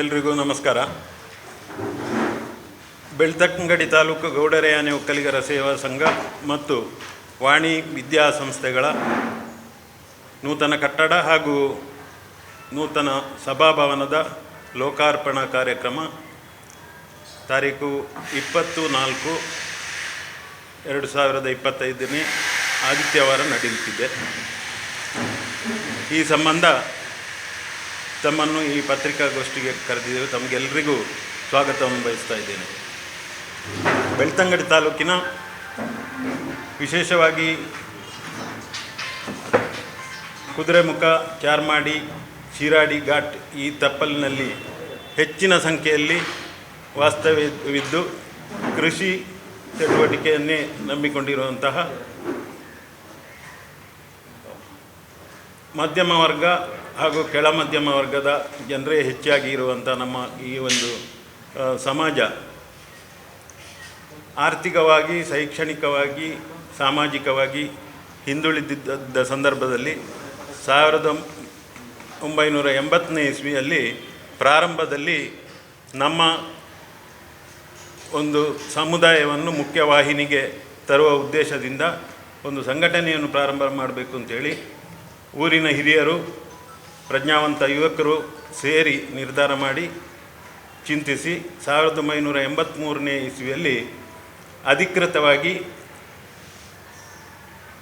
ಎಲ್ರಿಗೂ ನಮಸ್ಕಾರ. ಬೆಳ್ತಕ್ಕಂಗಡಿ ತಾಲೂಕು ಗೌಡರೆಯಾನೆ ಒಕ್ಕಲಿಗರ ಸೇವಾ ಸಂಘ ಮತ್ತು ವಾಣಿ ವಿದ್ಯಾ ಸಂಸ್ಥೆಗಳ ನೂತನ ಕಟ್ಟಡ ಹಾಗೂ ನೂತನ ಸಭಾಭವನದ ಲೋಕಾರ್ಪಣಾ ಕಾರ್ಯಕ್ರಮ ತಾರೀಕು ಇಪ್ಪತ್ತು ನಾಲ್ಕು ಎರಡು ಸಾವಿರದ ಇಪ್ಪತ್ತೈದನೇ ಆದಿತ್ಯವಾರ ನಡೆಯುತ್ತಿದೆ. ಈ ಸಂಬಂಧ ತಮ್ಮನ್ನು ಈ ಪತ್ರಿಕಾಗೋಷ್ಠಿಗೆ ಕರೆದಿದ್ದೇವೆ ತಮಗೆಲ್ಲರಿಗೂ ಸ್ವಾಗತವನ್ನು ಬಯಸ್ತಾ ಇದ್ದೇನೆ. ಬೆಳ್ತಂಗಡಿ ತಾಲೂಕಿನ ವಿಶೇಷವಾಗಿ ಕುದುರೆಮುಖ, ಚಾರ್ಮಾಡಿ, ಶಿರಾಡಿ ಘಾಟ್ ಈ ತಪ್ಪಲಿನಲ್ಲಿ ಹೆಚ್ಚಿನ ಸಂಖ್ಯೆಯಲ್ಲಿ ವಾಸ್ತವ್ಯವಿದ್ದು ಕೃಷಿ ಚಟುವಟಿಕೆಯನ್ನೇ ನಂಬಿಕೊಂಡಿರುವಂತಹ ಮಧ್ಯಮ ವರ್ಗ ಹಾಗೂ ಕೆಳ ಮಧ್ಯಮ ವರ್ಗದ ಜನರೇ ಹೆಚ್ಚಾಗಿ ಇರುವಂಥ ನಮ್ಮ ಈ ಒಂದು ಸಮಾಜ. ಆರ್ಥಿಕವಾಗಿ, ಶೈಕ್ಷಣಿಕವಾಗಿ, ಸಾಮಾಜಿಕವಾಗಿ ಹಿಂದುಳಿದಿದ್ದ ಸಂದರ್ಭದಲ್ಲಿ ಸಾವಿರದ ಒಂಬೈನೂರ ಎಂಬತ್ತನೇ ಇಸ್ವಿಯಲ್ಲಿ ಪ್ರಾರಂಭದಲ್ಲಿ ನಮ್ಮ ಒಂದು ಸಮುದಾಯವನ್ನು ಮುಖ್ಯವಾಹಿನಿಗೆ ತರುವ ಉದ್ದೇಶದಿಂದ ಒಂದು ಸಂಘಟನೆಯನ್ನು ಪ್ರಾರಂಭ ಮಾಡಬೇಕು ಅಂತೇಳಿ ಊರಿನ ಹಿರಿಯರು, ಪ್ರಜ್ಞಾವಂತ ಯುವಕರು ಸೇರಿ ನಿರ್ಧಾರ ಮಾಡಿ ಚಿಂತಿಸಿ ಸಾವಿರದ ಒಂಬೈನೂರ ಎಂಬತ್ತ್ಮೂರನೇ ಇಸ್ವಿಯಲ್ಲಿ ಅಧಿಕೃತವಾಗಿ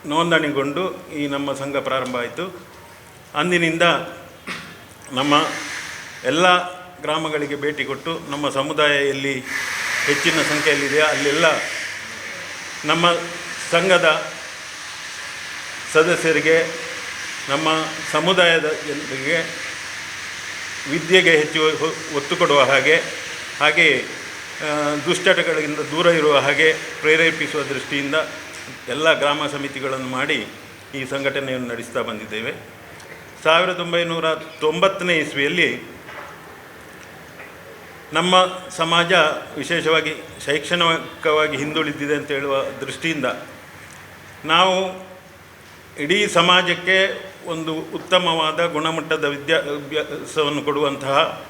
ನೋಂದಣಿಗೊಂಡು ಈ ನಮ್ಮ ಸಂಘ ಪ್ರಾರಂಭ ಆಯಿತು. ಅಂದಿನಿಂದ ನಮ್ಮ ಎಲ್ಲ ಗ್ರಾಮಗಳಿಗೆ ಭೇಟಿ ಕೊಟ್ಟು ನಮ್ಮ ಸಮುದಾಯ ಎಲ್ಲಿ ಹೆಚ್ಚಿನ ಸಂಖ್ಯೆಯಲ್ಲಿದೆ ಅಲ್ಲೆಲ್ಲ ನಮ್ಮ ಸಂಘದ ಸದಸ್ಯರಿಗೆ ನಮ್ಮ ಸಮುದಾಯದ ಜನರಿಗೆ ವಿದ್ಯೆಗೆ ಹೆಚ್ಚು ಒತ್ತು ಕೊಡುವ ಹಾಗೆ ಹಾಗೆ ದುಶ್ಚಟಗಳಿಂದ ದೂರ ಇರುವ ಹಾಗೆ ಪ್ರೇರೇಪಿಸುವ ದೃಷ್ಟಿಯಿಂದ ಎಲ್ಲ ಗ್ರಾಮ ಸಮಿತಿಗಳನ್ನು ಮಾಡಿ ಈ ಸಂಘಟನೆಯನ್ನು ನಡೆಸ್ತಾ ಬಂದಿದ್ದೇವೆ. ಸಾವಿರದ ಒಂಬೈನೂರ ತೊಂಬತ್ತನೇ ಇಸ್ವಿಯಲ್ಲಿ ನಮ್ಮ ಸಮಾಜ ವಿಶೇಷವಾಗಿ ಶೈಕ್ಷಣಿಕವಾಗಿ ಹಿಂದುಳಿದಿದೆ ಅಂತ ಹೇಳುವ ದೃಷ್ಟಿಯಿಂದ ನಾವು ಇಡೀ ಸಮಾಜಕ್ಕೆ ಒಂದು ಉತ್ತಮವಾದ ಗುಣಮಟ್ಟದ ವಿದ್ಯಾಭ್ಯಾಸವನ್ನು ಕೊಡುವಂತಹ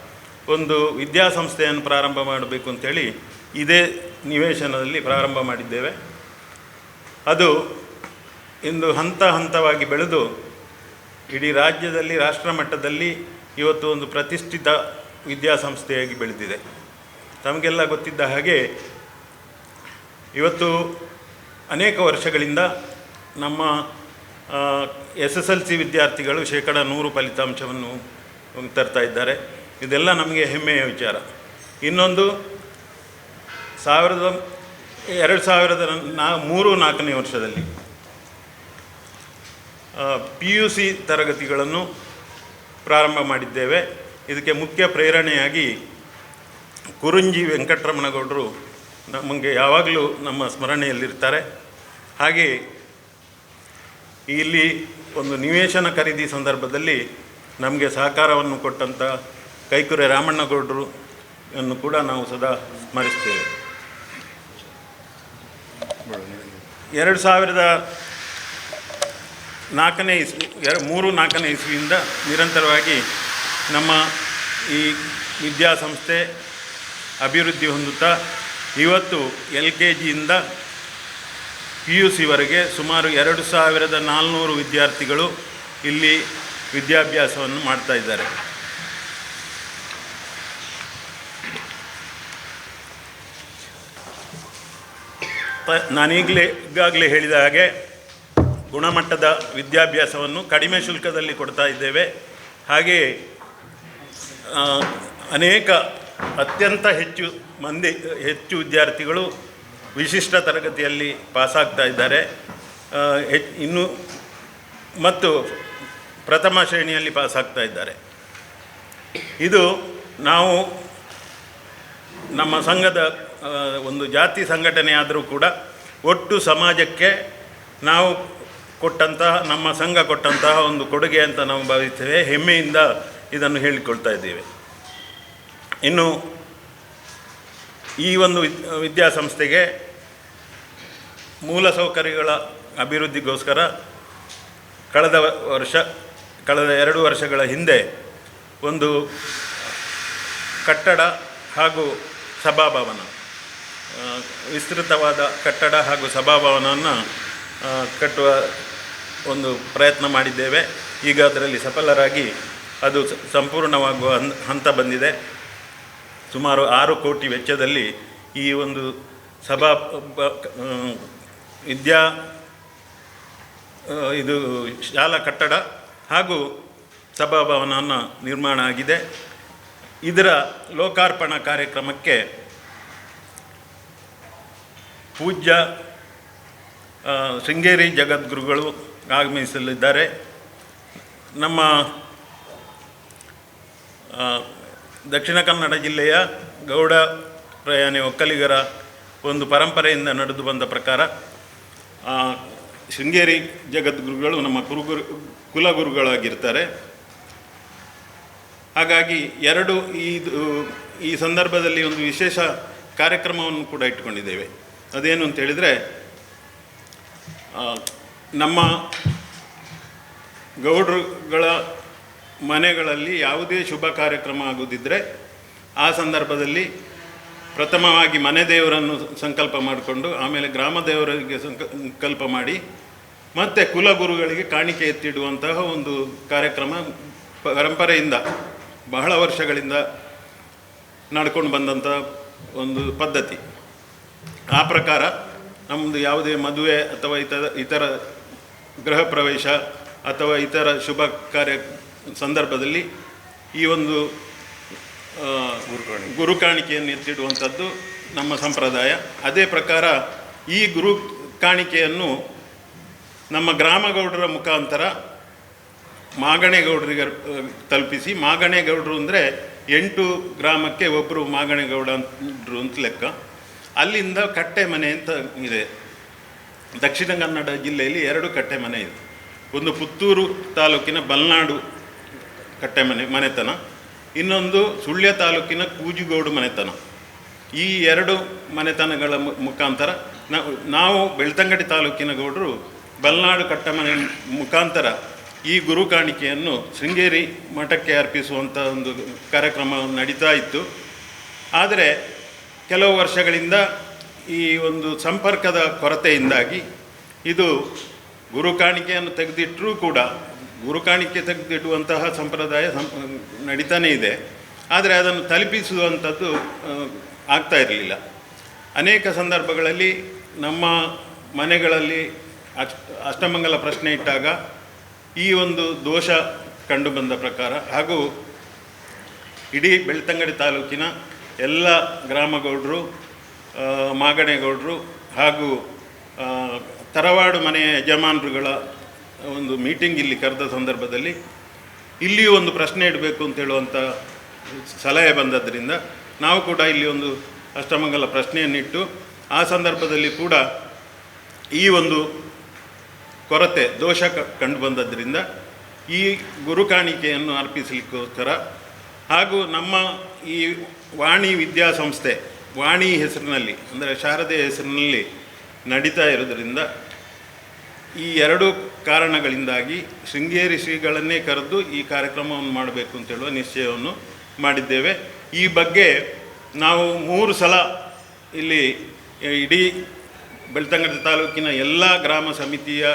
ಒಂದು ವಿದ್ಯಾಸಂಸ್ಥೆಯನ್ನು ಪ್ರಾರಂಭ ಮಾಡಬೇಕು ಅಂತೇಳಿ ಇದೇ ನಿವೇಶನದಲ್ಲಿ ಪ್ರಾರಂಭ ಮಾಡಿದ್ದೇವೆ. ಅದು ಇಂದು ಹಂತ ಹಂತವಾಗಿ ಬೆಳೆದು ಇಡೀ ರಾಜ್ಯದಲ್ಲಿ, ರಾಷ್ಟ್ರ ಮಟ್ಟದಲ್ಲಿ ಇವತ್ತು ಒಂದು ಪ್ರತಿಷ್ಠಿತ ವಿದ್ಯಾಸಂಸ್ಥೆಯಾಗಿ ಬೆಳೆದಿದೆ. ತಮಗೆಲ್ಲ ಗೊತ್ತಿದ್ದ ಹಾಗೆ ಇವತ್ತು ಅನೇಕ ವರ್ಷಗಳಿಂದ ನಮ್ಮ ಎಸ್ ಎಸ್ ಎಲ್ ಸಿ ವಿದ್ಯಾರ್ಥಿಗಳು ಶೇಕಡ ನೂರು ಫಲಿತಾಂಶವನ್ನು ತರ್ತಾ ಇದ್ದಾರೆ. ಇದೆಲ್ಲ ನಮಗೆ ಹೆಮ್ಮೆಯ ವಿಚಾರ. ಇನ್ನೊಂದು, ಸಾವಿರದ, ಎರಡು ಸಾವಿರದ ನಾ, ಮೂರು ನಾಲ್ಕನೇ ವರ್ಷದಲ್ಲಿ ಪಿ ಯು ಸಿ ತರಗತಿಗಳನ್ನು ಪ್ರಾರಂಭ ಮಾಡಿದ್ದೇವೆ. ಇದಕ್ಕೆ ಮುಖ್ಯ ಪ್ರೇರಣೆಯಾಗಿ ಕುರುಂಜಿ ವೆಂಕಟರಮಣಗೌಡರು ನಮಗೆ ಯಾವಾಗಲೂ ನಮ್ಮ ಸ್ಮರಣೆಯಲ್ಲಿರ್ತಾರೆ. ಹಾಗೆ ಇಲ್ಲಿ ಒಂದು ನಿವೇಶನ ಖರೀದಿ ಸಂದರ್ಭದಲ್ಲಿ ನಮಗೆ ಸಹಕಾರವನ್ನು ಕೊಟ್ಟಂಥ ಕೈಕುರೆ ರಾಮಣ್ಣಗೌಡರು ಅನ್ನು ಕೂಡ ನಾವು ಸದಾ ಸ್ಮರಿಸ್ತೇವೆ. ಎರಡು ಸಾವಿರದ ನಾಲ್ಕನೇ ಇಸ್ವಿ ಮೂರು ನಾಲ್ಕನೇ ಇಸ್ವಿಯಿಂದ ನಿರಂತರವಾಗಿ ನಮ್ಮ ಈ ವಿದ್ಯಾಸಂಸ್ಥೆ ಅಭಿವೃದ್ಧಿ ಹೊಂದುತ್ತಾ, ಇವತ್ತು ಎಲ್ ಕೆ ಜಿಯಿಂದ ಪಿ ಯು ಸಿವರೆಗೆ ಸುಮಾರು ಎರಡು ಸಾವಿರದ ನಾಲ್ನೂರು ವಿದ್ಯಾರ್ಥಿಗಳು ಇಲ್ಲಿ ವಿದ್ಯಾಭ್ಯಾಸವನ್ನು ಮಾಡ್ತಾ ಇದ್ದಾರೆ. ಪ, ನಾನೀಗಲೇ ಈಗಾಗಲೇ ಹೇಳಿದ ಹಾಗೆ ಗುಣಮಟ್ಟದ ವಿದ್ಯಾಭ್ಯಾಸವನ್ನು ಕಡಿಮೆ ಶುಲ್ಕದಲ್ಲಿ ಕೊಡ್ತಾ ಇದ್ದೇವೆ. ಹಾಗೆಯೇ ಅನೇಕ ಅತ್ಯಂತ ಹೆಚ್ಚು ಮಂದಿ, ಹೆಚ್ಚು ವಿದ್ಯಾರ್ಥಿಗಳು ವಿಶಿಷ್ಟ ತರಗತಿಯಲ್ಲಿ ಪಾಸಾಗ್ತಾ ಇದ್ದಾರೆ. ಇನ್ನು ಮತ್ತು ಪ್ರಥಮ ಶ್ರೇಣಿಯಲ್ಲಿ ಪಾಸಾಗ್ತಾ ಇದ್ದಾರೆ. ಇದು ನಾವು ನಮ್ಮ ಸಂಘದ ಒಂದು ಜಾತಿ ಸಂಘಟನೆ ಆದರೂ ಕೂಡ ಒಟ್ಟು ಸಮಾಜಕ್ಕೆ ನಾವು ಕೊಟ್ಟಂತಹ, ನಮ್ಮ ಸಂಘ ಕೊಟ್ಟಂತಹ ಒಂದು ಕೊಡುಗೆ ಅಂತ ನಾವು ಭಾವಿಸ್ತೇವೆ. ಹೆಮ್ಮೆಯಿಂದ ಇದನ್ನು ಹೇಳಿಕೊಳ್ತಾ ಇದ್ದೇವೆ. ಇನ್ನು ಈ ಒಂದು ವಿದ್ ವಿದ್ಯಾಸಂಸ್ಥೆಗೆ ಮೂಲಸೌಕರ್ಯಗಳ ಅಭಿವೃದ್ಧಿಗೋಸ್ಕರ ಕಳೆದ ವರ್ಷ, ಕಳೆದ ಎರಡು ವರ್ಷಗಳ ಹಿಂದೆ ಒಂದು ಕಟ್ಟಡ ಹಾಗೂ ಸಭಾಭವನ ವಿಸ್ತೃತವಾದ ಕಟ್ಟಡ ಹಾಗೂ ಸಭಾಭವನವನ್ನು ಕಟ್ಟುವ ಒಂದು ಪ್ರಯತ್ನ ಮಾಡಿದ್ದೇವೆ. ಈಗ ಅದರಲ್ಲಿ ಸಫಲರಾಗಿ ಅದು ಸಂಪೂರ್ಣವಾಗುವ ಹಂತ ಬಂದಿದೆ. ಸುಮಾರು ಆರು ಕೋಟಿ ವೆಚ್ಚದಲ್ಲಿ ಈ ಒಂದು ಸಭಾ ವಿದ್ಯಾ ಇದು ಶಾಲಾ ಕಟ್ಟಡ ಹಾಗೂ ಸಭಾಭವನವನ್ನು ನಿರ್ಮಾಣ ಆಗಿದೆ. ಇದರ ಲೋಕಾರ್ಪಣಾ ಕಾರ್ಯಕ್ರಮಕ್ಕೆ ಪೂಜ್ಯ ಶೃಂಗೇರಿ ಜಗದ್ಗುರುಗಳು ಆಗಮಿಸಲಿದ್ದಾರೆ. ನಮ್ಮ ದಕ್ಷಿಣ ಕನ್ನಡ ಜಿಲ್ಲೆಯ ಗೌಡ ಪ್ರಯಾಣಿ ಒಕ್ಕಲಿಗರ ಒಂದು ಪರಂಪರೆಯಿಂದ ನಡೆದು ಬಂದ ಪ್ರಕಾರ ಶೃಂಗೇರಿ ಜಗದ್ಗುರುಗಳು ನಮ್ಮ ಕುರುಗುರು, ಕುಲಗುರುಗಳಾಗಿರ್ತಾರೆ. ಹಾಗಾಗಿ ಎರಡು ಇದು, ಈ ಸಂದರ್ಭದಲ್ಲಿ ಒಂದು ವಿಶೇಷ ಕಾರ್ಯಕ್ರಮವನ್ನು ಕೂಡ ಇಟ್ಕೊಂಡಿದ್ದೇವೆ ಅದೇನು ಅಂತ ಹೇಳಿದರೆ ನಮ್ಮ ಗೌಡ್ರುಗಳ ಮನೆಗಳಲ್ಲಿ ಯಾವುದೇ ಶುಭ ಕಾರ್ಯಕ್ರಮ ಆಗೋದಿದ್ದರೆ ಆ ಸಂದರ್ಭದಲ್ಲಿ ಪ್ರಥಮವಾಗಿ ಮನೆ ದೇವರನ್ನು ಸಂಕಲ್ಪ ಮಾಡಿಕೊಂಡು ಆಮೇಲೆ ಗ್ರಾಮ ದೇವರಿಗೆ ಸಂಕಲ್ಪ ಮಾಡಿ ಮತ್ತೆ ಕುಲಗುರುಗಳಿಗೆ ಕಾಣಿಕೆ ಎತ್ತಿಡುವಂತಹ ಒಂದು ಕಾರ್ಯಕ್ರಮ ಪರಂಪರೆಯಿಂದ ಬಹಳ ವರ್ಷಗಳಿಂದ ನಡ್ಕೊಂಡು ಬಂದಂಥ ಒಂದು ಪದ್ಧತಿ. ಆ ಪ್ರಕಾರ ನಮ್ಮದು ಯಾವುದೇ ಮದುವೆ ಅಥವಾ ಇತರ ಇತರ ಗೃಹ ಪ್ರವೇಶ ಅಥವಾ ಇತರ ಶುಭ ಕಾರ್ಯ ಸಂದರ್ಭದಲ್ಲಿ ಈ ಒಂದು ಗುರು ಕಾಣಿಕೆಯನ್ನು ಎತ್ತಿಡುವಂಥದ್ದು ನಮ್ಮ ಸಂಪ್ರದಾಯ. ಅದೇ ಪ್ರಕಾರ ಈ ಗುರು ಕಾಣಿಕೆಯನ್ನು ನಮ್ಮ ಗ್ರಾಮಗೌಡರ ಮುಖಾಂತರ ಮಾಗಣೇಗೌಡರಿಗೆ ತಲುಪಿಸಿ. ಮಾಗಣೇಗೌಡರು ಅಂದರೆ ಎಂಟು ಗ್ರಾಮಕ್ಕೆ ಒಬ್ಬರು ಮಾಗಣೆಗೌಡ ಅಂತ ಲೆಕ್ಕ. ಅಲ್ಲಿಂದ ಕಟ್ಟೆ ಮನೆ ಅಂತ ಇದೆ. ದಕ್ಷಿಣ ಕನ್ನಡ ಜಿಲ್ಲೆಯಲ್ಲಿ ಎರಡು ಕಟ್ಟೆ ಮನೆ ಇದೆ. ಒಂದು ಪುತ್ತೂರು ತಾಲೂಕಿನ ಬಲ್ನಾಡು ಕಟ್ಟೆ ಮನೆ, ಮನೆತನ. ಇನ್ನೊಂದು ಸುಳ್ಯ ತಾಲೂಕಿನ ಕೂಜಿಗೋಡು ಮನೆತನ. ಈ ಎರಡು ಮನೆತನಗಳ ಮುಖಾಂತರ ನಾವು ಬೆಳ್ತಂಗಡಿ ತಾಲೂಕಿನ ಗೌಡರು ಬಲ್ನಾಡು ಕಟ್ಟಮನೆ ಮುಖಾಂತರ ಈ ಗುರು ಕಾಣಿಕೆಯನ್ನು ಶೃಂಗೇರಿ ಮಠಕ್ಕೆ ಅರ್ಪಿಸುವಂಥ ಒಂದು ಕಾರ್ಯಕ್ರಮ ನಡೀತಾ ಇತ್ತು. ಆದರೆ ಕೆಲವು ವರ್ಷಗಳಿಂದ ಈ ಒಂದು ಸಂಪರ್ಕದ ಕೊರತೆಯಿಂದಾಗಿ ಇದು ಗುರು ಕಾಣಿಕೆಯನ್ನು ತೆಗೆದಿಟ್ಟರೂ ಕೂಡ ಗುರು ಕಾಣಿಕೆ ತೆಗೆದಿಡುವಂತಹ ಸಂಪ್ರದಾಯ ಸಂ ನಡೀತಾನೇ ಇದೆ. ಆದರೆ ಅದನ್ನು ತಲುಪಿಸುವಂಥದ್ದು ಆಗ್ತಾ ಇರಲಿಲ್ಲ. ಅನೇಕ ಸಂದರ್ಭಗಳಲ್ಲಿ ನಮ್ಮ ಮನೆಗಳಲ್ಲಿ ಅಷ್ಟ, ಅಷ್ಟಮಂಗಲ ಪ್ರಶ್ನೆ ಇಟ್ಟಾಗ ಈ ಒಂದು ದೋಷ ಕಂಡುಬಂದ ಪ್ರಕಾರ ಹಾಗೂ ಇಡೀ ಬೆಳ್ತಂಗಡಿ ತಾಲೂಕಿನ ಎಲ್ಲ ಗ್ರಾಮಗೌಡರು ಮಾಗಣೆಗೌಡರು ಹಾಗೂ ತರವಾಡು ಮನೆಯ ಯಜಮಾನರುಗಳ ಒಂದು ಮೀಟಿಂಗ್ ಇಲ್ಲಿ ಕರೆದ ಸಂದರ್ಭದಲ್ಲಿ ಇಲ್ಲಿಯೂ ಒಂದು ಪ್ರಶ್ನೆ ಇಡಬೇಕು ಅಂತ ಹೇಳುವಂಥ ಸಲಹೆ ಬಂದದ್ದರಿಂದ ನಾವು ಕೂಡ ಇಲ್ಲಿ ಒಂದು ಅಷ್ಟಮಂಗಲ ಪ್ರಶ್ನೆಯನ್ನಿಟ್ಟು ಆ ಸಂದರ್ಭದಲ್ಲಿ ಕೂಡ ಈ ಒಂದು ಕೊರತೆ, ದೋಷ ಕಂಡು ಬಂದದ್ದರಿಂದ ಈ ಗುರು ಕಾಣಿಕೆಯನ್ನು ಅರ್ಪಿಸಲಿಕ್ಕೋಸ್ಕರ ಹಾಗೂ ನಮ್ಮ ಈ ವಾಣಿ ವಿದ್ಯಾಸಂಸ್ಥೆ ವಾಣಿ ಹೆಸರಿನಲ್ಲಿ, ಅಂದರೆ ಶಾರದೆಯ ಹೆಸರಿನಲ್ಲಿ ನಡೀತಾ ಇರೋದರಿಂದ ಈ ಎರಡು ಕಾರಣಗಳಿಂದಾಗಿ ಶೃಂಗೇರಿ ಶ್ರೀಗಳನ್ನೇ ಕರೆದು ಈ ಕಾರ್ಯಕ್ರಮವನ್ನು ಮಾಡಬೇಕು ಅಂತ ಹೇಳುವ ನಿಶ್ಚಯವನ್ನು ಮಾಡಿದ್ದೇವೆ. ಈ ಬಗ್ಗೆ ನಾವು ಮೂರು ಸಲ ಇಲ್ಲಿ ಇಡೀ ಬೆಳ್ತಂಗಡಿ ತಾಲೂಕಿನ ಎಲ್ಲ ಗ್ರಾಮ ಸಮಿತಿಯ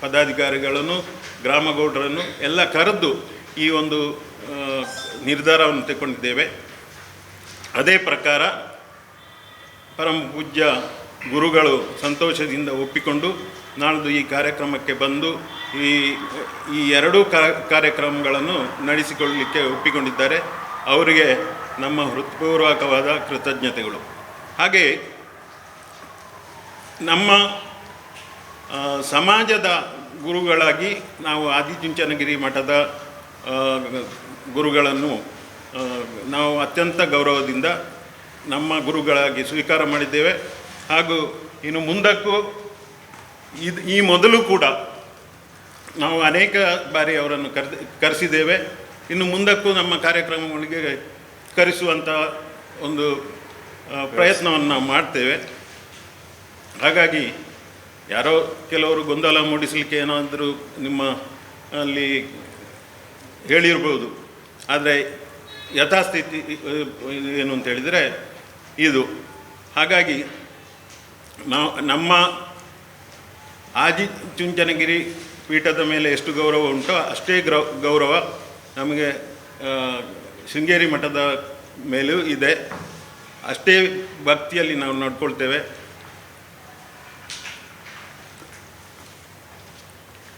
ಪದಾಧಿಕಾರಿಗಳನ್ನು, ಗ್ರಾಮಗೌಡರನ್ನು ಎಲ್ಲ ಕರೆದು ಈ ಒಂದು ನಿರ್ಧಾರವನ್ನು ತಗೊಂಡಿದ್ದೇವೆ ಅದೇ ಪ್ರಕಾರ ಪರಮ ಪೂಜ್ಯ ಗುರುಗಳು ಸಂತೋಷದಿಂದ ಒಪ್ಪಿಕೊಂಡು ನಾಳ್ದು ಈ ಕಾರ್ಯಕ್ರಮಕ್ಕೆ ಬಂದು ಈ ಈ ಎರಡೂ ಕಾರ್ಯಕ್ರಮಗಳನ್ನು ನಡೆಸಿಕೊಳ್ಳಲಿಕ್ಕೆ ಒಪ್ಪಿಕೊಂಡಿದ್ದಾರೆ. ಅವರಿಗೆ ನಮ್ಮ ಹೃತ್ಪೂರ್ವಕವಾದ ಕೃತಜ್ಞತೆಗಳು. ಹಾಗೆ ನಮ್ಮ ಸಮಾಜದ ಗುರುಗಳಾಗಿ ನಾವು ಆದಿಚುಂಚನಗಿರಿ ಮಠದ ಗುರುಗಳನ್ನು ನಾವು ಅತ್ಯಂತ ಗೌರವದಿಂದ ನಮ್ಮ ಗುರುಗಳಾಗಿ ಸ್ವೀಕಾರ ಮಾಡಿದ್ದೇವೆ. ಹಾಗೂ ಇನ್ನು ಮುಂದಕ್ಕೂ ಇದು ಈ ಮೊದಲು ಕೂಡ ನಾವು ಅನೇಕ ಬಾರಿ ಅವರನ್ನು ಕರೆಸಿದ್ದೇವೆ. ಇನ್ನು ಮುಂದಕ್ಕೂ ನಮ್ಮ ಕಾರ್ಯಕ್ರಮಗಳಿಗೆ ಕರೆಸುವಂಥ ಒಂದು ಪ್ರಯತ್ನವನ್ನು ನಾವು ಮಾಡ್ತೇವೆ. ಹಾಗಾಗಿ ಯಾರೋ ಕೆಲವರು ಗೊಂದಲ ಮೂಡಿಸಲಿಕ್ಕೆ ಏನಾದರೂ ನಿಮ್ಮ ಅಲ್ಲಿ ಹೇಳಿರ್ಬೋದು. ಆದರೆ ಯಥಾಸ್ಥಿತಿ, ಏನು ಅಂತ ಹೇಳಿದರೆ ಇದು. ಹಾಗಾಗಿ ನಾವು ನಮ್ಮ ಆದಿ ಚುಂಚನಗಿರಿ ಪೀಠದ ಮೇಲೆ ಎಷ್ಟು ಗೌರವ ಉಂಟೋ ಅಷ್ಟೇ ಗ್ರೌ, ಗೌರವ ನಮಗೆ ಶೃಂಗೇರಿ ಮಠದ ಮೇಲೂ ಇದೆ. ಅಷ್ಟೇ ಭಕ್ತಿಯಲ್ಲಿ ನಾವು ನೋಡ್ಕೊಳ್ತೇವೆ.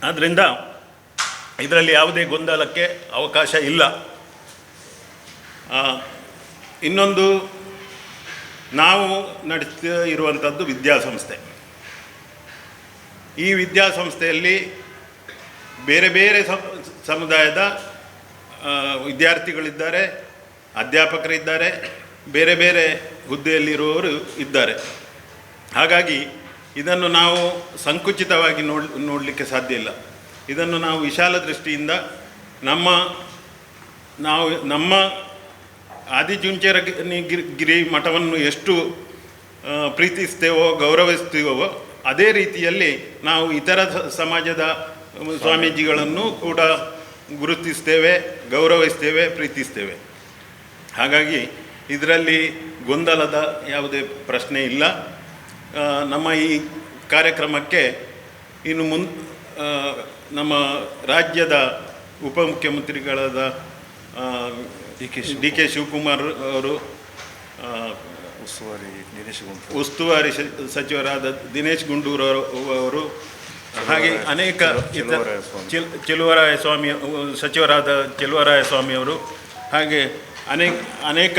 ಆದ್ದರಿಂದ ಇದರಲ್ಲಿ ಯಾವುದೇ ಗೊಂದಲಕ್ಕೆ ಅವಕಾಶ ಇಲ್ಲ. ಇನ್ನೊಂದು, ನಾವು ನಡೆಸ್ತಾ ಇರುವಂಥದ್ದು ವಿದ್ಯಾಸಂಸ್ಥೆ. ಈ ವಿದ್ಯಾಸಂಸ್ಥೆಯಲ್ಲಿ ಬೇರೆ ಬೇರೆ ಸಮುದಾಯದ ವಿದ್ಯಾರ್ಥಿಗಳಿದ್ದಾರೆ, ಅಧ್ಯಾಪಕರಿದ್ದಾರೆ, ಬೇರೆ ಬೇರೆ ಹುದ್ದೆಯಲ್ಲಿರುವವರು ಇದ್ದಾರೆ. ಹಾಗಾಗಿ ಇದನ್ನು ನಾವು ಸಂಕುಚಿತವಾಗಿ ನೋಡ್, ನೋಡಲಿಕ್ಕೆ ಸಾಧ್ಯ ಇಲ್ಲ. ಇದನ್ನು ನಾವು ವಿಶಾಲ ದೃಷ್ಟಿಯಿಂದ ನಮ್ಮ, ನಾವು, ನಮ್ಮ ಆದಿಚುಂಚರ ಗಿರಿ ಮಠವನ್ನು ಎಷ್ಟು ಪ್ರೀತಿಸ್ತೇವೋ, ಗೌರವಿಸ್ತೀವೋ ಅದೇ ರೀತಿಯಲ್ಲಿ ನಾವು ಇತರ ಸಮಾಜದ ಸ್ವಾಮೀಜಿಗಳನ್ನು ಕೂಡ ಗುರುತಿಸ್ತೇವೆ, ಗೌರವಿಸ್ತೇವೆ, ಪ್ರೀತಿಸ್ತೇವೆ. ಹಾಗಾಗಿ ಇದರಲ್ಲಿ ಗೊಂದಲದ ಯಾವುದೇ ಪ್ರಶ್ನೆ ಇಲ್ಲ. ನಮ್ಮ ಈ ಕಾರ್ಯಕ್ರಮಕ್ಕೆ ಇನ್ನು ಮುನ್ ನಮ್ಮ ರಾಜ್ಯದ ಉಪಮುಖ್ಯಮಂತ್ರಿಗಳಾದ ಡಿ ಕೆ ಶಿವಕುಮಾರ್ ಅವರು ಉಸ್ತುವಾರಿ ದಿನೇಶ್ ಗುಂಡೂರು. ಉಸ್ತುವಾರಿ ಸಚಿವರಾದ ದಿನೇಶ್ ಗುಂಡೂರು ಅವರು- ಹಾಗೆ ಅನೇಕ ಚೆಲುವರಾಯ ಸ್ವಾಮಿ. ಸಚಿವರಾದ ಚೆಲುವರಾಯ ಸ್ವಾಮಿಯವರು ಹಾಗೆ ಅನೇಕ ಅನೇಕ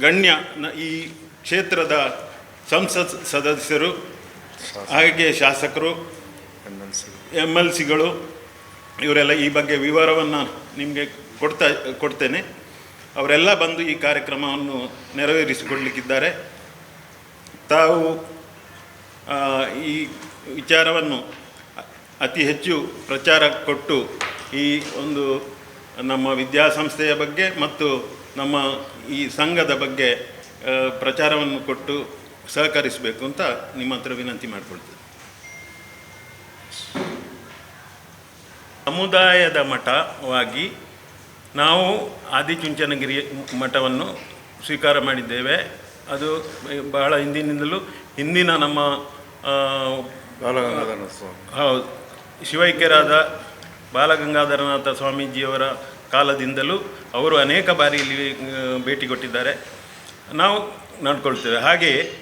ಗಣ್ಯ ಈ ಕ್ಷೇತ್ರದ ಸಂಸತ್ ಸದಸ್ಯರು ಹಾಗೆ ಶಾಸಕರು ಎಂ ಎಲ್ ಸಿಗಳು ಇವರೆಲ್ಲ ಈ ಬಗ್ಗೆ ವಿವರವನ್ನು ನಿಮಗೆ ಕೊಡ್ತಾ ಕೊಡ್ತೇನೆ. ಅವರೆಲ್ಲ ಬಂದು ಈ ಕಾರ್ಯಕ್ರಮವನ್ನು ನೆರವೇರಿಸಿಕೊಡ್ಲಿಕ್ಕಿದ್ದಾರೆ ತಾವು ಈ ವಿಚಾರವನ್ನು ಅತಿ ಹೆಚ್ಚು ಪ್ರಚಾರ ಕೊಟ್ಟು ಈ ಒಂದು ನಮ್ಮ ವಿದ್ಯಾಸಂಸ್ಥೆಯ ಬಗ್ಗೆ ಮತ್ತು ನಮ್ಮ ಈ ಸಂಘದ ಬಗ್ಗೆ ಪ್ರಚಾರವನ್ನು ಕೊಟ್ಟು ಸಹಕರಿಸಬೇಕು ಅಂತ ನಿಮ್ಮ ಹತ್ರ ವಿನಂತಿ ಮಾಡಿಕೊಳ್ತೇನೆ. ಸಮುದಾಯದ ಮಠವಾಗಿ ನಾವು ಆದಿಚುಂಚನಗಿರಿ ಮಠವನ್ನು ಸ್ವೀಕಾರ ಮಾಡಿದ್ದೇವೆ. ಅದು ಬಹಳ ಹಿಂದಿನಿಂದಲೂ ಹಿಂದಿನ ನಮ್ಮ ಹೌದು. ಶಿವೈಕ್ಯರಾದ ಬಾಲಗಂಗಾಧರನಾಥ ಸ್ವಾಮೀಜಿಯವರ ಕಾಲದಿಂದಲೂ ಅವರು ಅನೇಕ ಬಾರಿ ಇಲ್ಲಿ ಭೇಟಿ ಕೊಟ್ಟಿದ್ದಾರೆ. ನಾವು ನೋಡ್ಕೊಳ್ತೇವೆ. ಹಾಗೆಯೇ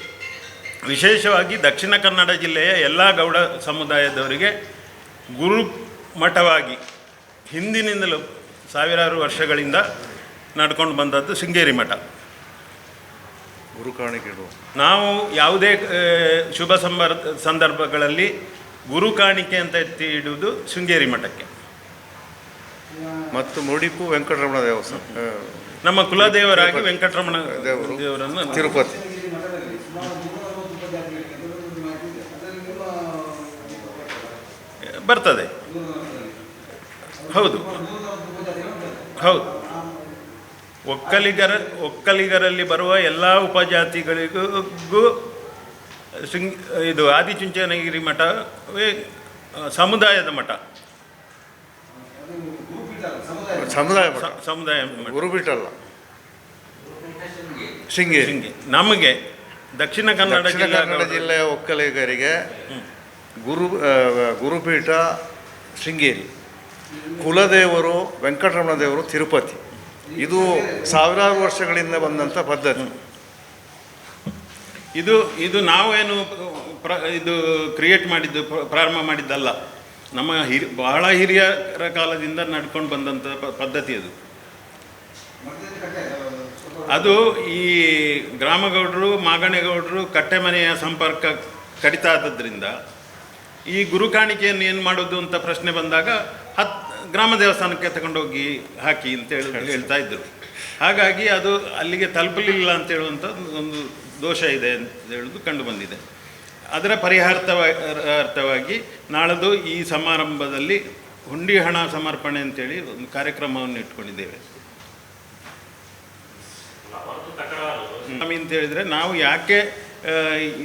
ವಿಶೇಷವಾಗಿ ದಕ್ಷಿಣ ಕನ್ನಡ ಜಿಲ್ಲೆಯ ಎಲ್ಲ ಗೌಡ ಸಮುದಾಯದವರಿಗೆ ಗುರು ಮಠವಾಗಿ ಹಿಂದಿನಿಂದಲೂ ಸಾವಿರಾರು ವರ್ಷಗಳಿಂದ ನಡ್ಕೊಂಡು ಬಂದದ್ದು ಶೃಂಗೇರಿ ಮಠ. ಗುರುಕಾಣಿಕೆಗಳು. ನಾವು ಯಾವುದೇ ಶುಭ ಸಂಬರ್ ಸಂದರ್ಭಗಳಲ್ಲಿ ಗುರು ಕಾಣಿಕೆ ಅಂತ ಎತ್ತಿ ಇಡುವುದು ಶೃಂಗೇರಿ ಮಠಕ್ಕೆ. ಮತ್ತು ಮುಡಿಪು ವೆಂಕಟರಮಣ ದೇವಸ್ಥಾನ ನಮ್ಮ ಕುಲದೇವರಾಗಿ ವೆಂಕಟರಮಣ ದೇವರು. ದೇವರನ್ನು ತಿರುಪತಿ. ಬರ್ತದೆ. ಹೌದು. ಹೌದು. ಒಕ್ಕಲಿಗರ ಒಕ್ಕಲಿಗರಲ್ಲಿ ಬರುವ ಎಲ್ಲ ಉಪಜಾತಿಗಳಿಗೂ ಶೃಂಗ್ ಇದು ಆದಿಚುಂಚನಗಿರಿ ಮಠವೇ ಸಮುದಾಯದ ಮಠ. ಸಮುದಾಯ ಸಮುದಾಯ ಗುರುಬಿಟ್ಟಲ್ಲ ಗುರುಪೀಠ ಅಲ್ಲ. ಶೃಂಗೇರಿ. ಶೃಂಗಿ ನಮಗೆ ದಕ್ಷಿಣ ಕನ್ನಡ ಕನ್ನಡ ಜಿಲ್ಲೆಯ ಒಕ್ಕಲಿಗರಿಗೆ ಗುರು ಗುರುಪೀಠ ಶೃಂಗೇರಿ. ಕುಲದೇವರು ವೆಂಕಟರಮಣ ದೇವರು ತಿರುಪತಿ. ಇದು ಸಾವಿರಾರು ವರ್ಷಗಳಿಂದ ಬಂದಂಥ ಪದ್ಧತಿ. ಇದು ಇದು ನಾವೇನು ಪ್ರ, ಇದು ಕ್ರಿಯೇಟ್ ಮಾಡಿದ್ದು, ಪ್ರ- ಪ್ರಾರಂಭ ಮಾಡಿದ್ದಲ್ಲ. ನಮ್ಮ ಹಿರಿ, ಬಹಳ ಹಿರಿಯರ ಕಾಲದಿಂದ ನಡ್ಕೊಂಡು ಬಂದಂಥ ಪದ್ಧತಿ ಅದು. ಅದು ಈ ಗ್ರಾಮಗೌಡರು, ಮಾಗಣೆಗೌಡರು ಕಟ್ಟೆಮನೆಯ ಸಂಪರ್ಕ ಕಡಿತ ಆದದ್ರಿಂದ ಈ ಗುರುಕಾಣಿಕೆಯನ್ನು ಏನು ಮಾಡೋದು ಅಂತ ಪ್ರಶ್ನೆ ಬಂದಾಗ ಹತ್ ಗ್ರಾಮ ದೇವಸ್ಥಾನಕ್ಕೆ ತಗೊಂಡೋಗಿ ಹಾಕಿ ಅಂತ ಹೇಳಿ ಹೇಳ್ತಾ ಇದ್ದರು ಹಾಗಾಗಿ ಅದು ಅಲ್ಲಿಗೆ ತಲುಪಲಿಲ್ಲ ಅಂತ ಹೇಳುವಂಥ ಒಂದು ದೋಷ ಇದೆ ಅಂತ ಹೇಳೋದು ಕಂಡು ಬಂದಿದೆ. ಅದರ ಪರಿಹಾರ್ಥವಾಗಿ ನಾಳದು ಈ ಸಮಾರಂಭದಲ್ಲಿ ಹುಂಡಿ ಹಣ ಸಮರ್ಪಣೆ ಅಂತೇಳಿ ಒಂದು ಕಾರ್ಯಕ್ರಮವನ್ನು ಇಟ್ಕೊಂಡಿದ್ದೇವೆ. ಸ್ವಾಮಿ ಅಂತ ಹೇಳಿದರೆ ನಾವು ಯಾಕೆ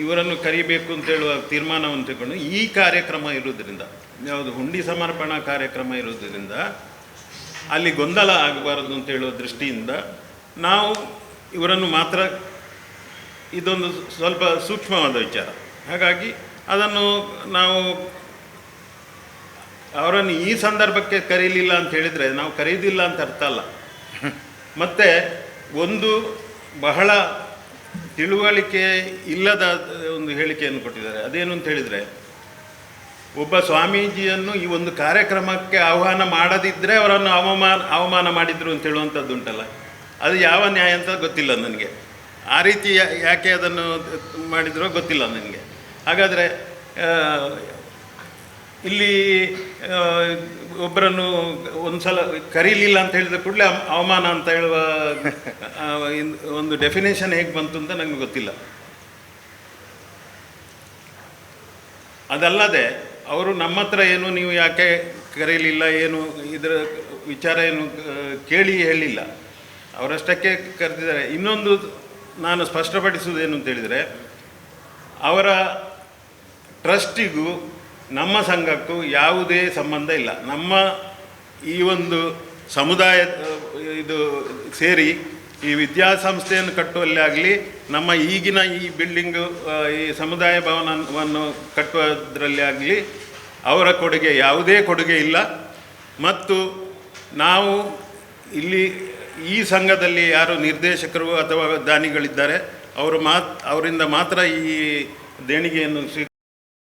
ಇವರನ್ನು ಕರಿಬೇಕು ಅಂತ ಹೇಳುವ ತೀರ್ಮಾನವನ್ನು ತಗೊಂಡು ಈ ಕಾರ್ಯಕ್ರಮ ಇರುವುದರಿಂದ ಯಾವುದು ಹುಂಡಿ ಸಮರ್ಪಣಾ ಕಾರ್ಯಕ್ರಮ ಇರುವುದರಿಂದ ಅಲ್ಲಿ ಗೊಂದಲ ಆಗಬಾರದು ಅಂತ ಹೇಳುವ ದೃಷ್ಟಿಯಿಂದ ನಾವು ಇವರನ್ನು ಮಾತ್ರ ಇದೊಂದು ಸ್ವಲ್ಪ ಸೂಕ್ಷ್ಮವಾದ ವಿಚಾರ. ಹಾಗಾಗಿ ಅದನ್ನು ನಾವು ಅವರನ್ನು ಈ ಸಂದರ್ಭಕ್ಕೆ ಕರೀಲಿಲ್ಲ ಅಂತ ಹೇಳಿದರೆ ನಾವು ಕರೆಯುವುದಿಲ್ಲ ಅಂತ ಅರ್ಥ ಅಲ್ಲ. ಮತ್ತು ಒಂದು ಬಹಳ ತಿಳುವಳಿಕೆ ಇಲ್ಲದ ಒಂದು ಹೇಳಿಕೆಯನ್ನು ಕೊಟ್ಟಿದ್ದಾರೆ. ಅದೇನು ಅಂತ ಹೇಳಿದರೆ ಒಬ್ಬ ಸ್ವಾಮೀಜಿಯನ್ನು ಈ ಒಂದು ಕಾರ್ಯಕ್ರಮಕ್ಕೆ ಆಹ್ವಾನ ಮಾಡದಿದ್ದರೆ ಅವರನ್ನು ಅವಮಾನ ಅವಮಾನ ಮಾಡಿದರು ಅಂತ ಹೇಳುವಂಥದ್ದು ಉಂಟಲ್ಲ. ಅದು ಯಾವ ನ್ಯಾಯ ಅಂತ ಗೊತ್ತಿಲ್ಲ ನನಗೆ. ಆ ರೀತಿ ಯಾಕೆ ಅದನ್ನು ಮಾಡಿದ್ರೋ ಗೊತ್ತಿಲ್ಲ ನನಗೆ. ಹಾಗಾದರೆ ಇಲ್ಲಿ ಒಬ್ಬರನ್ನು ಒಂದು ಸಲ ಕರೀಲಿಲ್ಲ ಅಂತ ಹೇಳಿದ ಕೂಡಲೇ ಅವಮಾನ ಅಂತ ಹೇಳುವ ಒಂದು ಡೆಫಿನೇಷನ್ ಹೇಗೆ ಬಂತು ಅಂತ ನನಗೆ ಗೊತ್ತಿಲ್ಲ. ಅದಲ್ಲದೆ ಅವರು ನಮ್ಮ ಹತ್ರ ಏನು, ನೀವು ಯಾಕೆ ಕರೀಲಿಲ್ಲ ಏನು, ಇದರ ವಿಚಾರ ಏನು ಕೇಳಿ ಹೇಳಿಲ್ಲ. ಅವರಷ್ಟಕ್ಕೆ ಕರೆದಿದ್ದಾರೆ. ಇನ್ನೊಂದು ನಾನು ಸ್ಪಷ್ಟಪಡಿಸುವುದೇನು ಅಂತ ಹೇಳಿದರೆ, ಅವರ ಟ್ರಸ್ಟಿಗೂ ನಮ್ಮ ಸಂಘಕ್ಕೂ ಯಾವುದೇ ಸಂಬಂಧ ಇಲ್ಲ. ನಮ್ಮ ಈ ಒಂದು ಸಮುದಾಯ ಇದು ಸೇರಿ ಈ ವಿದ್ಯಾಸಂಸ್ಥೆಯನ್ನು ಕಟ್ಟುವಲ್ಲಿ ಆಗಲಿ ನಮ್ಮ ಈಗಿನ ಈ ಬಿಲ್ಡಿಂಗು ಈ ಸಮುದಾಯ ಭವನವನ್ನು ಕಟ್ಟುವುದರಲ್ಲಿ ಆಗಲಿ ಅವರ ಕೊಡುಗೆ ಯಾವುದೇ ಕೊಡುಗೆ ಇಲ್ಲ. ಮತ್ತು ನಾವು ಇಲ್ಲಿ ಈ ಸಂಘದಲ್ಲಿ ಯಾರು ನಿರ್ದೇಶಕರು ಅಥವಾ ದಾನಿಗಳಿದ್ದಾರೆ, ಅವರು ಮಾತ್, ಅವರಿಂದ ಮಾತ್ರ ಈ ದೇಣಿಗೆಯನ್ನು ಸ್ವೀ